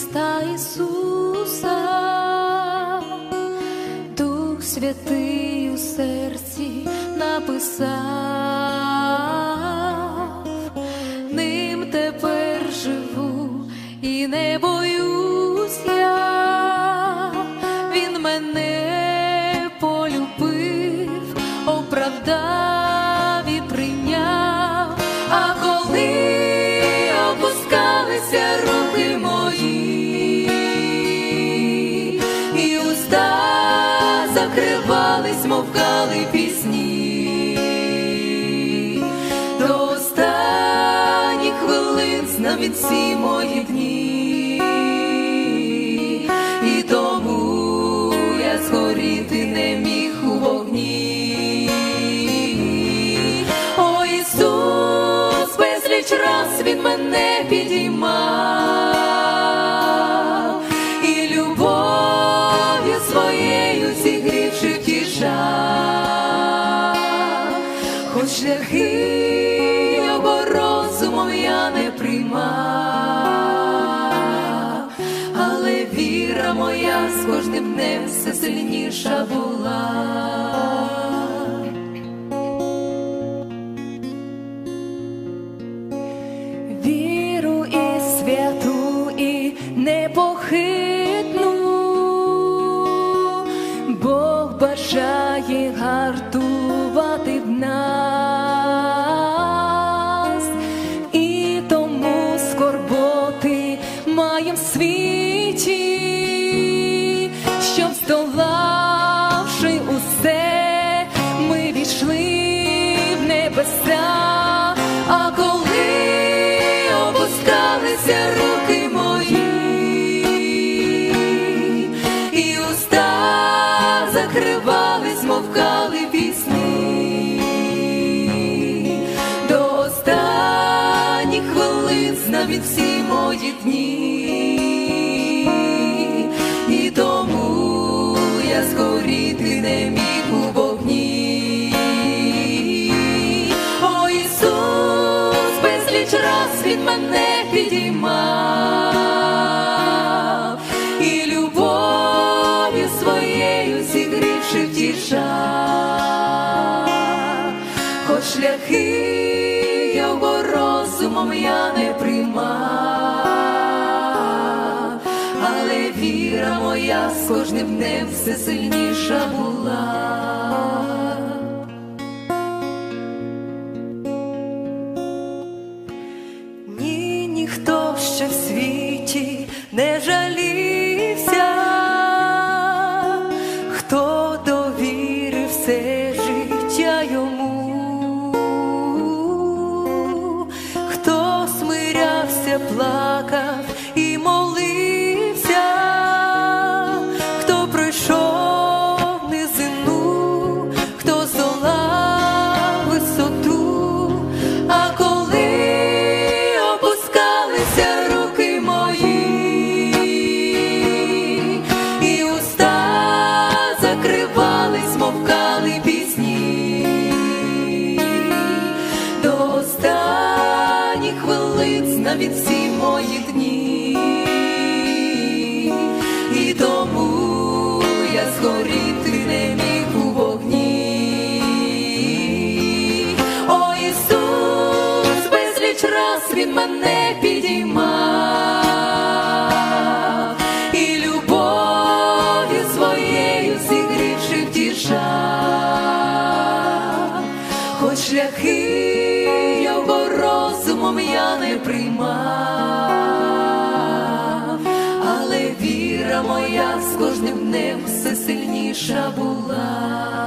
Христа Ісуса, Дух Святий у серці написав, ним тепер живу і не боюсь я, він мене полюбив, оправдав і прийняв, а коли опускалися закривались, пісні, до останніх хвилин знав він всі мої дні, і тому я згоріти не міг у вогні. О Ісус, безліч раз він мене підіймав. І любов'ю своєю я не приймав, але віра моя з кожним днем все сильніша була. Віру і святу і непохитну, Бог бажає гартувати маєм світі, щоб здолавши усе, ми війшли в небеса, а коли опускалися руки мої, і уста закривались, мовкали пісні, до останніх хвилин він всі мої дні, я згоріти не міг у вогні. О Ісус, безліч раз він мене підіймав і любов'ю своєю зігрівши втішав, хоч шляхи його розумом я не приймав, але віра моя з кожним днем все сильніша була. Всі мої дні, і тому я згоріти не міг у вогні. О Ісус, безліч раз він мене не приймав, але віра моя з кожним днем все сильніша була.